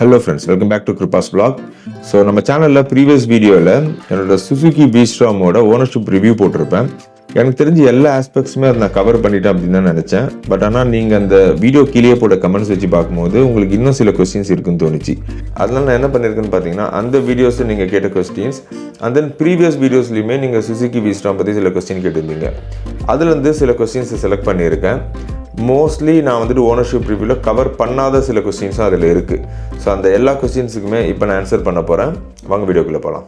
Hello friends welcome back to Kiruba's blog so நம்ம சேனலில் previous வீடியோவில் என்னோட சுசுகி பீஸ்ட்ராமோட ஓனர்ஷிப் ரிவ்யூ போட்டிருப்பேன். எனக்கு தெரிஞ்சு எல்லா ஆஸ்பெக்ட்ஸுமே அதை நான் கவர் பண்ணிட்டேன் அப்படின்னு தான் நினச்சேன். பட் ஆனால் நீங்கள் அந்த வீடியோ கீழே போட கமெண்ட்ஸ் வச்சு பார்க்கும்போது உங்களுக்கு இன்னும் சில கொஸ்டின்ஸ் இருக்குன்னு தோணுச்சு. அதனால் நான் என்ன பண்ணியிருக்கேன்னு பார்த்தீங்கன்னா அந்த வீடியோஸை நீங்கள் கேட்ட கொஸ்டின்ஸ் அண்ட் தென் ப்ரீவியஸ் வீடியோஸ்லையுமே நீங்கள் சுசுகி பீஸ்ட்ராம் பற்றி சில கொஸ்டின் கேட்டிருந்தீங்க. அதுலேருந்து சில கொஸ்டின்ஸை செலக்ட் பண்ணியிருக்கேன். மோஸ்ட்லி நான் வந்துட்டு ஓனர்ஷிப் ரிவ்யூவில் கவர் பண்ணாத சில கொஸ்டின்ஸும் அதில் இருக்குது ஸோ அந்த எல்லா கொஸ்டின்ஸுக்குமே இப்போ நான் ஆன்சர் பண்ண போகிறேன் வாங்க வீடியோக்குள்ளே போகலாம்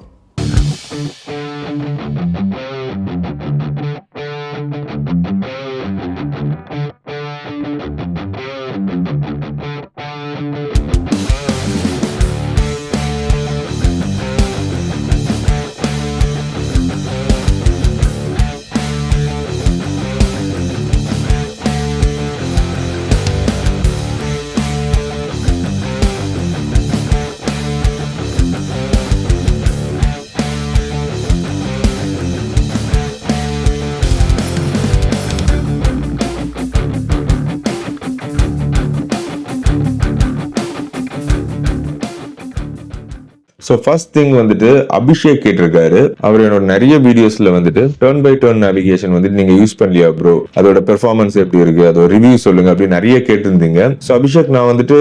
ஸோ ஃபர்ஸ்ட் திங் வந்துட்டு அபிஷேக் கேட்டிருக்காரு. அவர் என்னோட நிறைய வீடியோஸ்ல வந்துட்டு டர்ன் பை டர்ன் நேவிகேஷன் வந்துட்டு நீங்க யூஸ் பண்ணலையா ப்ரோ அதோட பெர்ஃபார்மன்ஸ் எப்படி இருக்கு? அதோட ரிவ்யூ சொல்லுங்க அப்படி நிறைய கேட்டிருந்தீங்க. ஸோ அபிஷேக் நான் வந்துட்டு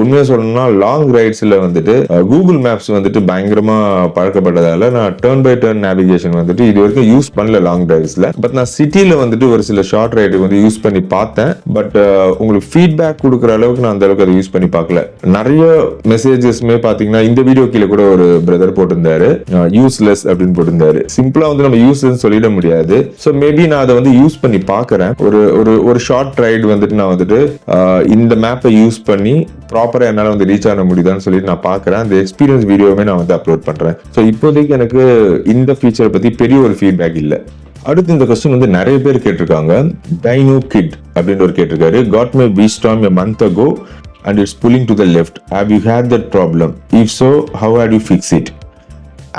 உண்மையா சொல்லணும்னா லாங் ரைட்ஸ்ல வந்துட்டு கூகுள் மேப்ஸ் வந்துட்டு பயங்கரமா பழக்கப்பட்டதால நான் டர்ன் பை டர்ன் நேவிகேஷன் வந்துட்டு இது வரைக்கும் யூஸ் பண்ணல லாங் டிரைவ்ஸ்ல பட் நான் சிட்டியில வந்துட்டு ஒரு சில ஷார்ட் ரைடு வந்து யூஸ் பண்ணி பார்த்தேன். பட் உங்களுக்கு ஃபீட்பேக் கொடுக்குற அளவுக்கு நான் அந்த அளவுக்கு அதை யூஸ் பண்ணி பார்க்கல. நிறைய மெசேஜஸ்மே பாத்தீங்கன்னா இந்த வீடியோ கீழே கூட ஒரு பிரதர் போட்டிருந்தாரு. யூஸ்லெஸ் அப்படின்னு போட்டிருந்தாரு. சிம்பிளா வந்து நம்ம யூஸ்லெஸ் சொல்லிட முடியாது. ஸோ மேபி நான் அதை வந்து யூஸ் பண்ணி பார்க்கறேன். ஒரு ஒரு ஒரு ஷார்ட் ரைடு வந்துட்டு நான் வந்துட்டு இந்த மேப்பை யூஸ் பண்ணி ப்ராப்பரா என்னால வந்து ரீச் ஆக முடியுதான்னு சொல்லிட்டு நான் பார்க்கறேன். அந்த எக்ஸ்பீரியன்ஸ் வீடியோவுமே நான் வந்து அப்லோட் பண்றேன். ஸோ இப்போதைக்கு எனக்கு இந்த ஃபீச்சரை பத்தி பெரிய ஒரு ஃபீட்பேக் இல்லை. அடுத்து இந்த கொஸ்டின் வந்து நிறைய பேர் கேட்டிருக்காங்க. டைனோ கிட் அப்படின்னு ஒரு கேட்டிருக்காரு. Got my V Strom a month ago and it's pulling to the left Have you had that problem if so how had you fix it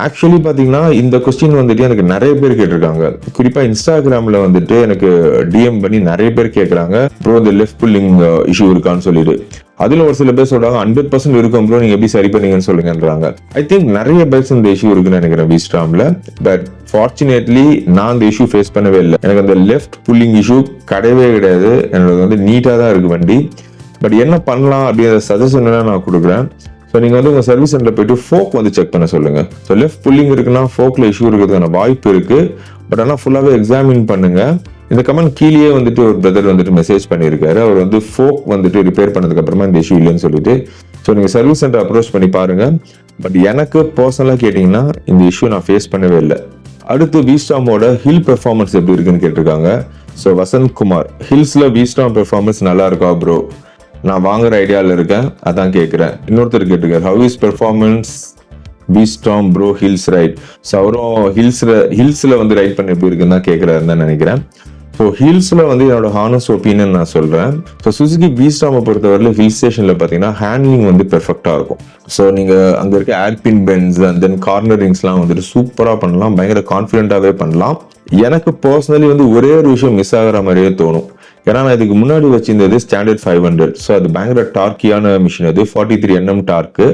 actually பார்த்தீங்கன்னா இந்த கொஸ்டின் வந்துட்டு எனக்கு நிறைய பேர் கேட்டிருக்காங்க. குறிப்பாக இன்ஸ்டாகிராமில் வந்துட்டு எனக்கு டிஎம் பண்ணி நிறைய பேர் கேட்குறாங்க ப்ரோ இந்த லெஃப்ட் புல்லிங் இஷ்யூ இருக்கான்னு சொல்லிட்டு. அதில் ஒரு சில பேர் சொல்கிறாங்க ஹண்ட்ரட் பர்சன்ட் இருக்கும் ப்ரோ நீங்கள் எப்படி சரி பண்ணீங்கன்னு சொல்லுங்கன்றாங்க. ஐ திங்க் நிறைய பேர்ஸ் இந்த இஷ்யூ இருக்குன்னு நினைக்கிறேன் விஸ்டாமில் பட் ஃபார்ச்சுனேட்லி நான் இந்த இஷ்யூ ஃபேஸ் பண்ணவே இல்லை. எனக்கு அந்த லெஃப்ட் புல்லிங் இஷ்யூ கிடையவே கிடையாது. என்னோட வந்து நீட்டாக தான் இருக்குது வண்டி. பட் என்ன பண்ணலாம் அப்படிங்கிற சஜஷன் நான் கொடுக்குறேன். ஸோ நீங்கள் வந்து உங்கள் சர்வீஸ் சென்டர் போயிட்டு ஃபோக் வந்து செக் பண்ண சொல்லுங்கள் ஸோ லெஃப்ட் புல்லிங் இருக்குன்னா ஃபோக்கில் இஷ்யூ இருக்கிறதுக்கான வாய்ப்பு இருக்குது பட் ஆனால் ஃபுல்லாகவே எக்ஸாமின் பண்ணுங்கள் இந்த கமெண்ட் கீழேயே வந்துட்டு ஒரு பிரதர் வந்துட்டு மெசேஜ் பண்ணியிருக்காரு. அவர் வந்து ஃபோக் வந்துட்டு ரிப்பேர் பண்ணதுக்கப்புறமா இந்த இஷ்யூ இல்லைன்னு சொல்லிட்டு. ஸோ நீங்கள் சர்வீஸ் சென்டர் அப்ரோச் பண்ணி பாருங்கள் பட் எனக்கு பர்சனலாக கேட்டிங்கன்னா இந்த இஷ்யூ நான் ஃபேஸ் பண்ணவே இல்லை. அடுத்து விஸ்டாமோட ஹில் பெர்ஃபார்மன்ஸ் எப்படி இருக்குன்னு கேட்டிருக்காங்க. ஸோ வசந்த் குமார் ஹில்ஸில் விஸ்டாம் பெர்ஃபார்மன்ஸ் நல்லா இருக்கா ப்ரோ நான் வாங்குற ஐடியாவில் இருக்கேன். அதான் கேட்குறேன் இன்னொருத்தர் கேட்டிருக்காரு how is performance V Strom bro hills ride so அவரும் ஹில்ஸில் ஹில்ஸில் வந்து ரைட் பண்ணி எப்படி இருக்குன்னு தான் கேட்குறாருன்னு தான் நினைக்கிறேன். ஸோ ஹில்ஸில் வந்து என்னோட ஹானஸ் ஒப்பீனியன் நான் சொல்கிறேன் ஸோ சுசுகி பீஸ்டாமை பொறுத்தவரையில் ஹில் ஸ்டேஷனில் பார்த்தீங்கன்னா ஹேண்ட்லிங் வந்து பெர்ஃபெக்டாக இருக்கும். ஸோ நீங்கள் அங்கே இருக்க ஏர்பின் பென்ஸ் அண்ட் தென் கார்னரிங்ஸ்லாம் வந்துட்டு சூப்பராக பண்ணலாம். பயங்கர கான்ஃபிடென்ட்டாகவே பண்ணலாம். எனக்கு பர்சனலி வந்து ஒரே ஒரு விஷயம் மிஸ் ஆகிற மாதிரியே தோணும். ஏன்னா நான் இதுக்கு முன்னாடி வச்சிருந்தது ஸ்டாண்டர்ட் ஃபைவ் ஹண்ட்ரட் ஸோ அது பயங்கர டார்க்கியான மிஷின் அது forty three NM torque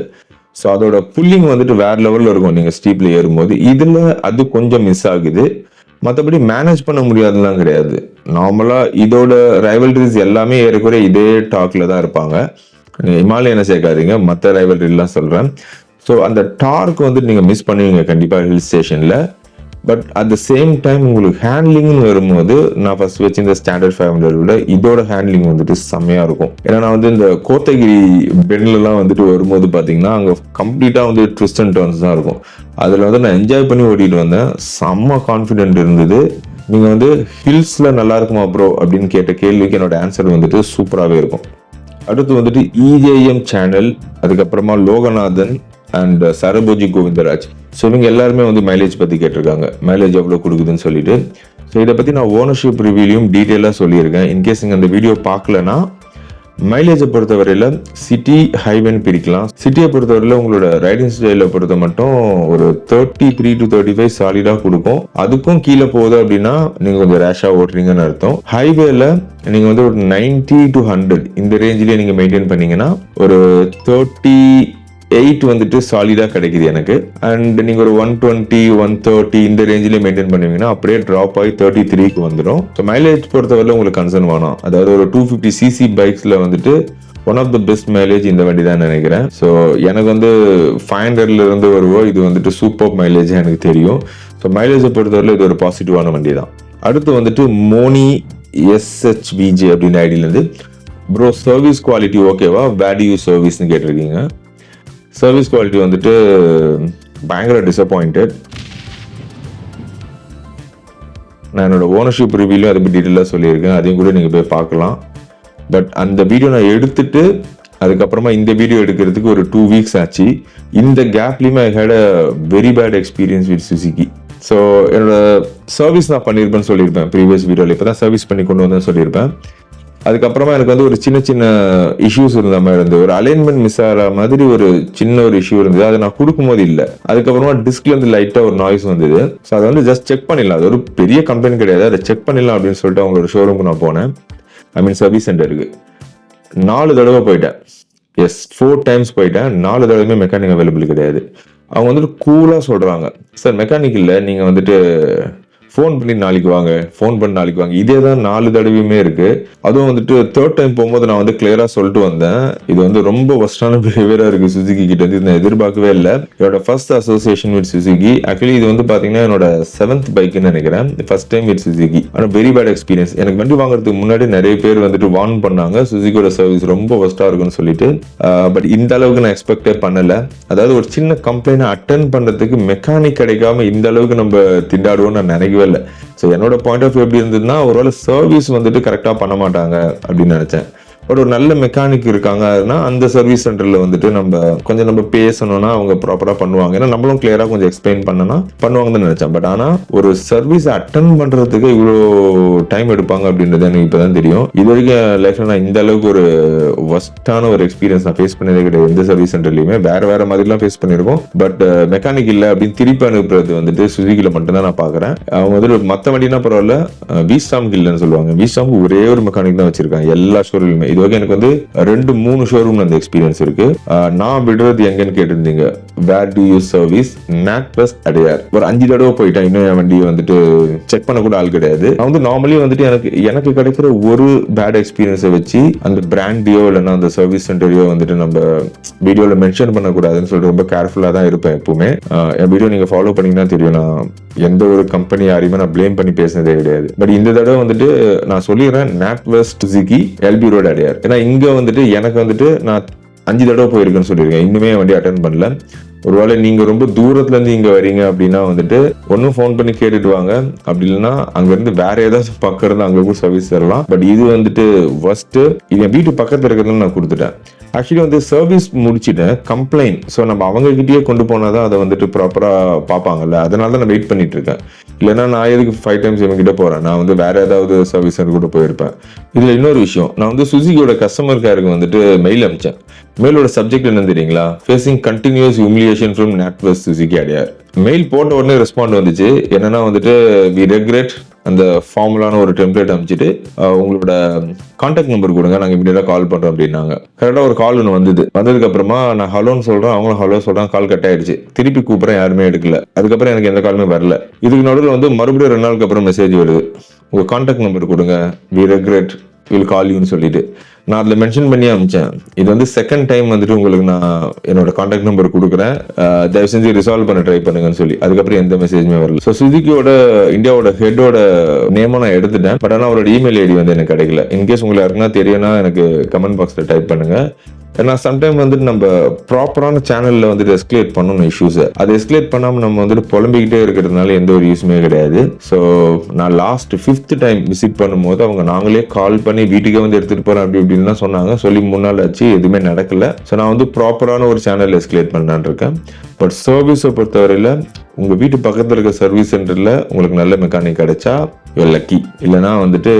so அதோட புல்லிங் வந்துட்டு வேற லெவலில் இருக்கும். நீங்கள் ஸ்டீப்பில் ஏறும்போது. இதில் அது கொஞ்சம் மிஸ் ஆகுது. மற்றபடி மேனேஜ் பண்ண முடியாதுலாம் கிடையாது. நார்மலாக இதோட ரைவல்ரிஸ் எல்லாமே ஏறக்குறைய இதே டாக்கில் தான் இருப்பாங்க. ஹிமாலயனை சேர்க்காதீங்க. மற்ற ரைவல்ரிலாம் சொல்கிறேன் ஸோ அந்த டார்க் வந்துட்டு நீங்கள் மிஸ் பண்ணுவீங்க கண்டிப்பாக ஹில் ஸ்டேஷனில் but at the same time உங்களுக்கு ஹேண்ட்லிங்னு வரும்போது நான் ஃபர்ஸ்ட் வச்சு இந்த ஸ்டாண்டர்ட் ஃபைவ் ஹண்ட்ரட் விட இதோட ஹேண்ட்லிங் வந்துட்டு செம்மையாக இருக்கும். ஏன்னா நான் வந்து இந்த கோத்தகிரி பெண்லலாம் வந்துட்டு வரும்போது பார்த்தீங்கன்னா அங்கே கம்ப்ளீட்டாக வந்து ட்விஸ்ட் அண்ட் டர்ன்ஸ் தான் இருக்கும். அதில் வந்து நான் என்ஜாய் பண்ணி ஓட்டிகிட்டு வந்தேன். செம்ம கான்ஃபிடென்ட் இருந்தது. நீங்கள் வந்து ஹில்ஸில் நல்லா இருக்குமா ப்ரோ அப்படின்னு கேட்ட கேள்விக்கு என்னோட ஆன்சர் வந்துட்டு சூப்பராகவே இருக்கும். அடுத்து வந்துட்டு இஜேஎம் சேனல் அதுக்கப்புறமா லோகநாதன் அண்ட் சரபோஜி கோவிந்தராஜ் ஸோ இவங்க எல்லாருமே வந்து மைலேஜ் பற்றி கேட்டிருக்காங்க. மைலேஜ் எவ்வளோ கொடுக்குதுன்னு சொல்லிட்டு. ஸோ இதை பற்றி நான் ஓனர்ஷிப் ரிவியூலையும் டீட்டெயிலாக சொல்லியிருக்கேன். இன்கேஸ் நீங்கள் அந்த வீடியோ பார்க்கலனா மைலேஜை பொறுத்தவரையில் சிட்டி ஹைவேன்னு பிரிக்கலாம். சிட்டியை பொறுத்தவரையில் உங்களோட ரைடிங் ஸ்டைலை பொறுத்த மட்டும் ஒரு thirty three to thirty five சாலிடாக கொடுக்கும். அதுக்கும் கீழே போகுது அப்படின்னா நீங்கள் கொஞ்சம் ரேஷாக ஓட்டுறீங்கன்னு அர்த்தம். ஹைவேல நீங்கள் வந்து ஒரு நைன்டி டு ஹண்ட்ரட் இந்த ரேஞ்சிலே நீங்கள் மெயின்டைன் பண்ணீங்கன்னா ஒரு தேர்ட்டி எயிட் வந்துட்டு சாலிடாக கிடைக்குது எனக்கு. அண்ட் நீங்கள் ஒரு ஒன் டுவெண்ட்டி ஒன் தேர்ட்டி இந்த ரேஞ்சிலே மெயின்டைன் பண்ணுவீங்கன்னா அப்படியே ட்ராப் ஆகி தேர்ட்டி த்ரீக்கு வந்துடும். ஸோ மைலேஜ் பொறுத்தவரை உங்களுக்கு கன்சர்ன் வேணும். அதாவது ஒரு டூ ஃபிஃப்டி சிசி பைக்ஸில் வந்துட்டு one of the best mileage இந்த வண்டி தான் நினைக்கிறேன். ஸோ எனக்கு வந்து ஃபைவ் ஹண்ட்ரட்ல இருந்து வருவோ இது வந்துட்டு சூப்பர் மைலேஜ் எனக்கு தெரியும். ஸோ மைலேஜை பொறுத்தவரை இது ஒரு பாசிட்டிவான வண்டி தான். அடுத்து வந்துட்டு மோனி எஸ்ஹெச்பிஜே அப்படின்னு ஐடியிலேருந்து ப்ரோ சர்வீஸ் குவாலிட்டி ஓகேவா வேல்யூ சர்வீஸ்னு கேட்டிருக்கீங்க. சர்வீஸ் குவாலிட்டி வந்துட்டு பயங்கர டிசப்பாயிண்டட் நான் என்னோட ஓனர்ஷிப் ரிவ்யூலையும் அதை பற்றி டீட்டெயிலாக சொல்லியிருக்கேன். அதையும் கூட நீங்கள் போய் பார்க்கலாம். பட் அந்த வீடியோ நான் எடுத்துட்டு அதுக்கப்புறமா இந்த வீடியோ எடுக்கிறதுக்கு ஒரு டூ வீக்ஸ் ஆச்சு. இந்த கேப்லேயுமே I had a very bad experience with Suzuki so என்னோட சர்வீஸ் நான் பண்ணியிருப்பேன்னு சொல்லியிருப்பேன். ப்ரீவியஸ் வீடியோவில் இப்போ தான் சர்வீஸ் பண்ணி கொண்டு வந்தேன்னு சொல்லியிருப்பேன். அதுக்கப்புறமா எனக்கு வந்து ஒரு சின்ன சின்ன இஷ்யூஸ் இருந்த மாதிரி இருந்தது. ஒரு அலைன்மெண்ட் மிஸ் ஆகிற மாதிரி ஒரு சின்ன ஒரு இஷ்யூ இருந்தது. அதை நான் கொடுக்கும்போது இல்லை. அதுக்கப்புறமா டிஸ்க்ல இருந்து லைட்டாக ஒரு நாய்ஸ் வந்தது. ஸோ அதை வந்து ஜஸ்ட் செக் பண்ணிடலாம். அது ஒரு பெரிய கம்பெனி கிடையாது. அதை செக் பண்ணிடலாம் அப்படின்னு சொல்லிட்டு அவங்களோட ஷோரூமுக்கு நான் போனேன். ஐ மீன் சர்வீஸ் சென்டருக்கு நாலு தடவை போயிட்டேன். எஸ் ஃபோர் டைம்ஸ் போயிட்டேன். நாலு தடவையுமே மெக்கானிக் அவைலபிள் கிடையாது. அவங்க வந்துட்டு கூலாக சொல்கிறாங்க சார் மெக்கானிக் இல்லை. நீங்கள் வந்துட்டு ஃபோன் பண்ணி நாளைக்கு வாங்க ஃபோன் பண்ணி நாளைக்கு வாங்க. இதே தான் நாலு தடவையுமே இருக்கு. அதுவும் வந்துட்டு தேர்ட் டைம் போகும்போது நான் வந்து கிளியரா சொல்லிட்டு வந்தேன். இது வந்து ரொம்ப ஒஸ்டான பிஹேவியரா இருக்கு சுசுகி கிட்ட வந்து நான் எதிர்பார்க்கவே இல்லை. என்னோட first association with Suzuki actually இது வந்து பாத்தீங்கன்னா என்னோட செவன்த் பைக்னு நினைக்கிறேன். ஃபர்ஸ்ட் டைம் வித் சுசுகி ஆனால் வெரி பேட் எக்ஸ்பீரியன்ஸ் எனக்கு வண்டி வாங்குறதுக்கு முன்னாடி நிறைய பேர் வந்துட்டு வார்ன் பண்ணாங்க. சுசுகியோட சர்வீஸ் ரொம்ப ஒஸ்டா இருக்குன்னு சொல்லிட்டு. பட் இந்த அளவுக்கு நான் எக்ஸ்பெக்டே பண்ணல. அதாவது ஒரு சின்ன கம்ப்ளைண்ட் அட்டன் பண்றதுக்கு மெக்கானிக் கிடைக்காம இந்த அளவுக்கு நம்ம திண்டாடுவோம்னு நான் நினைக்கவே இல்லை ஸோ என்னோட பாயிண்ட் ஆஃப் வியூ எப்படி இருந்ததுன்னா ஒருவேளை சர்வீஸ் வந்துட்டு கரெக்டாக பண்ண மாட்டாங்க அப்படின்னு நினச்சேன். ஒரு நல்ல மெக்கானிக் இருக்காங்கன்னா அந்த சர்வீஸ் சென்டரில் வந்துட்டு நம்ம கொஞ்சம் நம்ம பேசணும்னா அவங்க ப்ராப்பராக பண்ணுவாங்க. ஏன்னா நம்மளும் கிளியராக கொஞ்சம் எக்ஸ்பிளைன் பண்ணனா பண்ணுவாங்கன்னு நினச்சேன். பட் ஆனால் ஒரு சர்வீஸ் அட்டன் பண்ணுறதுக்கு இவ்வளோ டைம் எடுப்பாங்க அப்படின்றது எனக்கு இப்போ தான் தெரியும். இது வரைக்கும் லைஃப்பில் நான் இந்த அளவுக்கு ஒரு ஒஸ்டான ஒரு எக்ஸ்பீரியன்ஸ் நான் ஃபேஸ் பண்ணதே கிடையாது. எந்த சர்வீஸ் சென்டர்லையுமே வேற வேற மாதிரிலாம் ஃபேஸ் பண்ணியிருக்கோம் பட் மெக்கானிக் uh, இல்லை அப்படின்னு திருப்பி அனுப்புறது வந்துட்டு சுசுகியில் மட்டும்தான் நான் பார்க்குறேன் அவங்க வந்துட்டு மற்ற வண்டினா பரவாயில்ல வீஸ்டாம்க்கு இல்லைன்னு சொல்லுவாங்க. வீஸ்டாம்க்கு ஒரே ஒரு மெக்கானிக் தான் வச்சிருக்காங்க. எல்லா ஷோரூம்லையுமே இது வரைக்கும் எனக்கு வந்து ரெண்டு மூணு ஷோரூம்ல அந்த எக்ஸ்பீரியன்ஸ் இருக்கு. நான் விடுறது எங்கன்னு கேட்டிருந்தீங்க. வேர் டு யூ சர்வீஸ் நாட் பிளஸ் அடையார் ஒரு அஞ்சு தடவை போயிட்டேன். இன்னும் என் வண்டியை வந்துட்டு செக் பண்ண கூட ஆள் கிடையாது. நான் வந்து நார்மலி வந்துட்டு எனக்கு எனக்கு கிடைக்கிற ஒரு பேட் எக்ஸ்பீரியன்ஸை வச்சு அந்த பிராண்டியோ இல்லைன்னா அந்த சர்வீஸ் சென்டரையோ வந்துட்டு நம்ம வீடியோவில் மென்ஷன் பண்ணக்கூடாதுன்னு சொல்லிட்டு ரொம்ப கேர்ஃபுல்லாக தான் இருப்பேன் எப்பவுமே. என் வீடியோ நீங்கள் ஃபாலோ பண்ணீங்கன்னா தெரியும். நான் எந்த ஒரு கம்பெனி யாரையுமே நான் ப்ளேம் பண்ணி பேசினதே கிடையாது. பட் இந்த தடவை வந்துட்டு நான் சொல்லிடுறேன் not west ஜிகி LB road Adyar ஏன்னா இங்கே வந்துட்டு எனக்கு வந்துட்டு நான் அஞ்சு தடவை போயிருக்கேன்னு சொல்லியிருக்கேன். இன்னுமே வண்டி அட்டன் பண்ணல. ஒருவேளை நீங்கள் ரொம்ப தூரத்துலேருந்து இங்கே வரீங்க அப்படின்னா வந்துட்டு ஒன்றும் ஃபோன் பண்ணி கேட்டுட்டு வாங்க. அப்படி இல்லைன்னா அங்கேருந்து வேற ஏதாவது பக்கம் இருந்து அங்கே கூட சர்வீஸ் தரலாம். பட் இது வந்துட்டு ஃபர்ஸ்ட் இது என் வீட்டு பக்கத்தில் இருக்கிறதுன்னு நான் கொடுத்துட்டேன். ஆக்சுவலி வந்து சர்வீஸ் முடிச்சுட்டேன். கம்ப்ளைண்ட் ஸோ நம்ம அவங்கக்கிட்டயே கொண்டு போனால் தான் அதை வந்துட்டு ப்ராப்பராக பார்ப்பாங்கல்ல. அதனால தான் நான் வெயிட் பண்ணிட்டு இருக்கேன் இல்லைன்னா நான் எதுக்கு ஃபைவ் டைம்ஸ் இவங்ககிட்ட போகிறேன் நான் வந்து வேறு ஏதாவது சர்வீஸ் கூட போயிருப்பேன். இதில் இன்னொரு விஷயம். நான் வந்து சுசுகியோட கஸ்டமர் கேருக்கு வந்துட்டு மெயில் அனுப்பிச்சேன் மெயிலோட சப்ஜெக்ட் என்னன்னு தெரியுங்களா? ஃபேஸிங் கண்டினியூஸ் ஹியூமிலியேஷன் ஃப்ரம் நாட்வெஸ் சுசுகி அடையார் மெயில் போட்ட உடனே ரெஸ்பாண்ட் வந்துச்சு. என்னன்னா வந்துட்டு வி ரெக்ரெட் அந்த ஃபார்முலான ஒரு டெம்ப்ளேட் அமைச்சிட்டு உங்களோட கான்டாக்ட் நம்பர் கொடுங்க. நாங்கள் இமீடியட்டாக கால் பண்ணுறோம் அப்படின்னாங்க. கரெக்டாக ஒரு கால் ஒன்று வந்தது. வந்ததுக்கு அப்புறமா நான் ஹலோன்னு சொல்கிறேன் அவங்களும் ஹலோ சொல்கிறாங்க கால் கட் ஆயிடுச்சு. திருப்பி கூப்பிட்றேன். யாருமே எடுக்கல. அதுக்கப்புறம் எனக்கு எந்த காலுமே வரல. இதுக்கு நடுவில் வந்து மறுபடியும் ரெண்டு நாளுக்கு அப்புறம் மெசேஜ் வருது. உங்கள் கான்டாக்ட் நம்பர் கொடுங்க. வி ரெக்ரெட் வில் கால் யூன்னு சொல்லிட்டு. நான் அதில் மென்ஷன் பண்ணி அமிச்சேன் இது வந்து செகண்ட் டைம் வந்துட்டு உங்களுக்கு நான் என்னோட காண்டாக்ட் நம்பர் கொடுக்குறேன். தயவு செஞ்சு ரிசால்வ் பண்ண ட்ரை பண்ணுங்கன்னு சொல்லி. அதுக்கப்புறம் எந்த மெசேஜுமே வரல. ஸோ சுசுகியோட இந்தியாவோட ஹெட்டோட நேமும் நான் எடுத்துட்டேன். பட் ஆனால் அவரோட இமெயில் ஐடி வந்து எனக்கு கிடைக்கல. இன்கேஸ் உங்களுக்கு யாருக்குன்னா தெரியும்னா எனக்கு கமெண்ட் பாக்ஸில் டைப் பண்ணுங்கள் ஏன்னா சம்டைம் வந்துட்டு நம்ம ப்ராப்பரான சேனல்ல வந்துட்டு எஸ்கலேட் பண்ணணும் இஷ்யூஸை அது எஸ்கலேட் பண்ணாமல் நம்ம வந்துட்டு புலம்பிக்கிட்டே இருக்கிறதுனால எந்த ஒரு யூஸுமே கிடையாது. ஸோ நான் லாஸ்ட் ஃபிஃப்த் டைம் விசிட் பண்ணும்போது அவங்க நாங்களே கால் பண்ணி வீட்டுக்கே வந்து எடுத்துகிட்டு போகிறேன் அப்படி இப்படின்னு தான் சொன்னாங்க. சொல்லி மூணு நாள் ஆச்சு எதுவுமே நடக்கல. ஸோ நான் வந்து ப்ராப்பரான ஒரு சேனல் எஸ்கலேட் பண்ணலான்னு இருக்கேன். பட் சர்வீஸை பொறுத்தவரையில் உங்கள் வீட்டு பக்கத்தில் இருக்க சர்வீஸ் சென்டரில் உங்களுக்கு நல்ல மெக்கானிக் கிடைச்சா யூ லக்கி இல்லைனா வந்துட்டு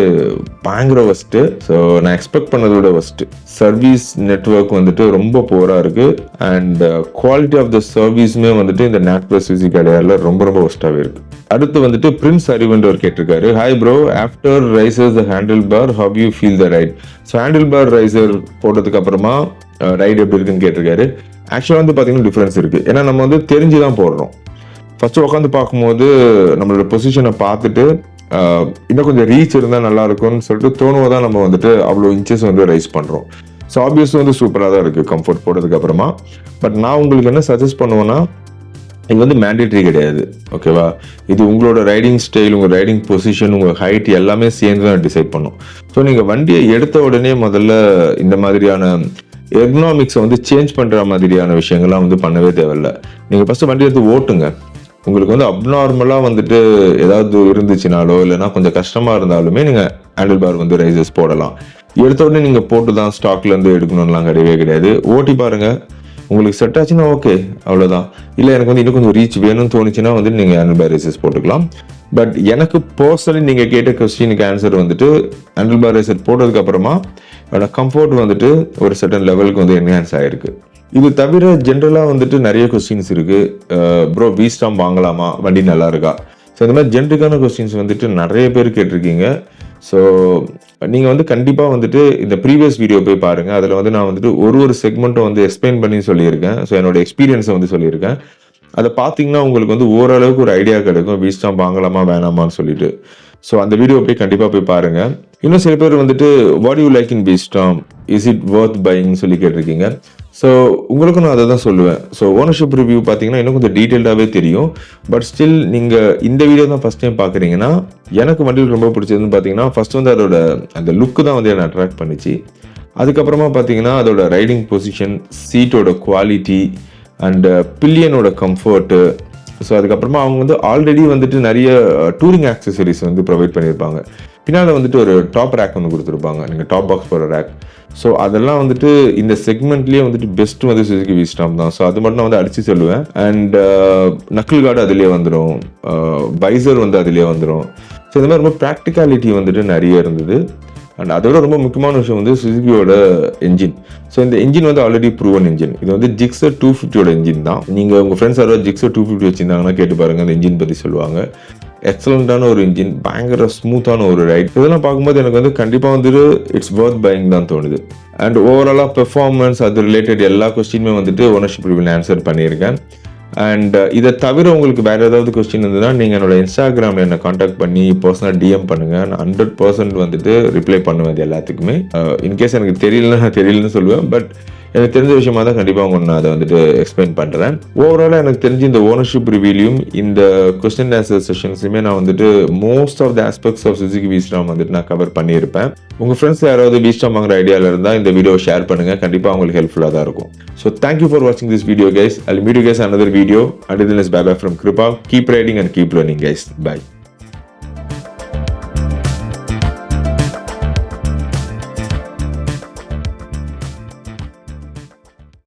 பயங்கர ஒஸ்ட்டு ஸோ நான் எக்ஸ்பெக்ட் பண்ணதோட ஒஸ்ட்டு சர்வீஸ் நெட்ஒர்க் வந்துட்டு ரொம்ப போராக இருக்குது அண்ட் குவாலிட்டி ஆஃப் த சர்வீஸுமே வந்துட்டு இந்த நேட் ப்ளஸ் விசி கடையால ரொம்ப ரொம்ப ஒஸ்ட்டாகவே இருக்குது அடுத்து வந்துட்டு பிரின்ஸ் அறிவன்றவர் கேட்டிருக்காரு. Hi bro after risers the handle bar how you feel the ride so handle bar riser போட்டதுக்கு அப்புறமா uh, ரைட் எப்படி இருக்குன்னு கேட்டிருக்காரு. ஆக்சுவலாக வந்து பார்த்தீங்கன்னா டிஃப்ரென்ஸ் இருக்குது ஏன்னா நம்ம வந்து தெரிஞ்சு தான் போடுறோம். ஃபஸ்ட்டு உட்காந்து பார்க்கும்போது நம்மளோட பொசிஷனை பார்த்துட்டு இன்னும் கொஞ்சம் ரீச் இருந்தால் நல்லா இருக்கும்னு சொல்லிட்டு தோணுவோ தான் நம்ம வந்துட்டு அவ்வளோ இன்ச்சஸ் வந்து ரைஸ் பண்ணுறோம் ஸோ ஆப்வியஸ் வந்து சூப்பராக தான் இருக்குது கம்ஃபர்ட் போடுறதுக்கு அப்புறமா. பட் நான் உங்களுக்கு என்ன சஜஸ்ட் பண்ணுவேன்னா இது வந்து மேண்டேட்ரி கிடையாது ஓகேவா இது உங்களோட ரைடிங் ஸ்டைல் உங்கள் ரைடிங் பொசிஷன் உங்கள் ஹைட் எல்லாமே சேர்ந்து தான் டிசைட் பண்ணும். ஸோ நீங்கள் வண்டியை எடுத்த உடனே முதல்ல இந்த மாதிரியான எர்னாமிக்ஸை வந்து சேஞ்ச் பண்ணுற மாதிரியான விஷயங்கள்லாம் வந்து பண்ணவே தேவையில்ல. நீங்கள் ஃபஸ்ட்டு வண்டி எடுத்து ஓட்டுங்க. உங்களுக்கு வந்து அப்நார்மலாக வந்துட்டு ஏதாவது இருந்துச்சுனாலோ இல்லைனா கொஞ்சம் கஷ்டமாக இருந்தாலுமே நீங்கள் ஹேண்டில் பார் வந்து ரைசஸ் போடலாம். எடுத்த உடனே நீங்கள் போட்டு தான் ஸ்டாக்லேருந்து எடுக்கணும்லாம் கிடையவே கிடையாது. ஓட்டி பாருங்கள் உங்களுக்கு செட் ஆச்சுன்னா ஓகே அவ்வளோதான் இல்லை எனக்கு வந்து இன்னும் கொஞ்சம் ரீச் வேணும்னு தோணுச்சுன்னா வந்து நீங்கள் ஹேண்டில் பார் ரைசஸ் போட்டுக்கலாம். பட் எனக்கு பர்சனலி நீங்கள் கேட்ட கொஸ்டினுக்கு ஆன்சர் வந்துட்டு ஹேண்டில் பார் ரைசர் போட்டதுக்கப்புறமா என்னோட கம்ஃபர்ட் வந்துட்டு ஒரு சர்டன் லெவலுக்கு வந்து என்ஹான்ஸ் ஆகிருக்கு இது தவிர ஜென்ரலாக வந்துட்டு நிறைய கொஸ்டின்ஸ் இருக்கு. ப்ரோ வி ஸ்டாம் வாங்கலாமா? வண்டி நல்லா இருக்கா? ஸோ இந்த மாதிரி ஜென்ரிக்கான கொஸ்டின்ஸ் வந்துட்டு நிறைய பேர் கேட்டிருக்கீங்க. ஸோ நீங்கள் வந்து கண்டிப்பாக வந்துட்டு இந்த ப்ரீவியஸ் வீடியோ போய் பாருங்கள் அதில் வந்து நான் வந்துட்டு ஒரு ஒரு செக்மெண்ட்டும் வந்து எக்ஸ்பிளைன் பண்ணி சொல்லியிருக்கேன். ஸோ என்னோட எக்ஸ்பீரியன்ஸை வந்து சொல்லியிருக்கேன். அதை பார்த்தீங்கன்னா உங்களுக்கு வந்து ஓரளவுக்கு ஒரு ஐடியா கிடைக்கும். வீஸ்டாம் வாங்கலாமா வேணாமான்னு சொல்லிட்டு. ஸோ அந்த வீடியோ போய் கண்டிப்பாக போய் பாருங்கள் இன்னும் சில பேர் வந்துட்டு what you like in V Strom is it worth buying சொல்லி கேட்டிருக்கீங்க. ஸோ உங்களுக்கும் நான் அதை தான் சொல்லுவேன். ஸோ ஓனர்ஷிப் ரிவ்யூ பார்த்தீங்கன்னா இன்னும் கொஞ்சம் டீட்டெயில்டாகவே தெரியும். பட் ஸ்டில் நீங்கள் இந்த வீடியோ தான் ஃபஸ்ட் டைம் பார்க்குறீங்கன்னா எனக்கு வண்டியில் ரொம்ப பிடிச்சதுன்னு பார்த்தீங்கன்னா ஃபர்ஸ்ட் வந்து அதோட அந்த லுக்கு தான் வந்து என்னை அட்ராக்ட் பண்ணிச்சு. அதுக்கப்புறமா பார்த்தீங்கன்னா அதோட ரைடிங் பொசிஷன் சீட்டோட குவாலிட்டி அண்டு பில்லியனோட கம்ஃபர்ட்டு ஸோ அதுக்கப்புறமா அவங்க வந்து ஆல்ரெடி வந்துட்டு நிறைய uh, டூரிங் ஆக்சசரிஸ் வந்து ப்ரொவைட் பண்ணியிருப்பாங்க. பின்னால் வந்துட்டு ஒரு டாப் ரேக் வந்து கொடுத்துருப்பாங்க. நீங்கள் டாப் பாக்ஸ் போகிற ரேக் ஸோ அதெல்லாம் வந்துட்டு இந்த செக்மெண்ட்லேயே வந்துட்டு பெஸ்ட் வந்து சுசுகி விஸ்டாம் தான். ஸோ அது மட்டும் நான் வந்து அடித்து சொல்லுவேன். அண்ட் நக்கிள் கார்டு அதுலேயே வந்துடும் பைசர் வந்து அதுலேயே வந்துடும் ஸோ இந்த மாதிரி ரொம்ப ப்ராக்டிகாலிட்டி வந்துட்டு நிறைய இருந்தது. அண்ட் அதோட ரொம்ப முக்கியமான விஷயம் வந்து சுசுகியோட என்ஜின் ஸோ இந்த என்ஜின் வந்து ஆல்ரெடி ப்ரூவன் என்ஜின் இது வந்து ஜிக்ஸர் டூ ஃபிஃப்டியோட என்ஜின் தான். நீங்கள் உங்கள் ஃப்ரெண்ட்ஸ் யாராவது ஜிக்ஸர் டூ ஃபிஃப்டி வச்சிருந்தாங்கன்னா கேட்டு பாருங்கள் அந்த என்ஜின் பற்றி சொல்லுவாங்க. எக்ஸலண்ட்டான ஒரு இன்ஜின் பயங்கர ஸ்மூத்தான ஒரு ரைட் இதெல்லாம் பார்க்கும்போது எனக்கு வந்து கண்டிப்பாக வந்துட்டு இட்ஸ் ஒர்த் பையிங் தான் தோணுது. அண்ட் ஓவராலாக பெர்ஃபார்மன்ஸ் அது ரிலேட்டட் எல்லா கொஸ்டினுமே வந்துட்டு ஓனர்ஷிப் ரிவில் ஆன்சர் பண்ணியிருக்கேன். அண்ட் uh, இதை தவிர உங்களுக்கு வேறு ஏதாவது கொஸ்டின் இருந்ததுன்னா நீங்கள் என்னோட இன்ஸ்டாகிராமில் என்னை காண்டாக்ட் பண்ணி பர்சனாக டிஎம் பண்ணுங்கள் நான் ஹண்ட்ரட் பர்சன்ட் வந்துட்டு ரிப்ளை பண்ணுவேன் இது எல்லாத்துக்குமே. Uh, இன்கேஸ் எனக்கு தெரியலன்னா நான் தெரியலன்னு சொல்லுவேன். பட் எனக்கு தெரிஞ்ச விஷயமா தான் கண்டிப்பாக உங்களுக்கு நான் அதை வந்துட்டு எக்ஸ்பிளைன் பண்ணுறேன் ஓவராலாக எனக்கு தெரிஞ்சு இந்த ஓனர்ஷிப் ரிவியூலையும் இந்த கொஸ்டின் ஆன்சர் செஷன்ஸுமே நான் வந்துட்டு most of the aspects of Suzuki V Strom வந்துட்டு நான் கவர் பண்ணியிருப்பேன். உங்கள் ஃப்ரெண்ட்ஸ் யாராவது வீஸ்டாம் வாங்குற ஐடியாவில் இருந்தால் இந்த வீடியோ ஷேர் பண்ணுங்கள் கண்டிப்பாக உங்களுக்கு ஹெல்ப்ஃபுல்லாக தான் இருக்கும். ஸோ தேங்க்யூ ஃபார் வாட்சிங் this video guys I'll meet you guys another video and is is from bye keep riding and keep and keep bye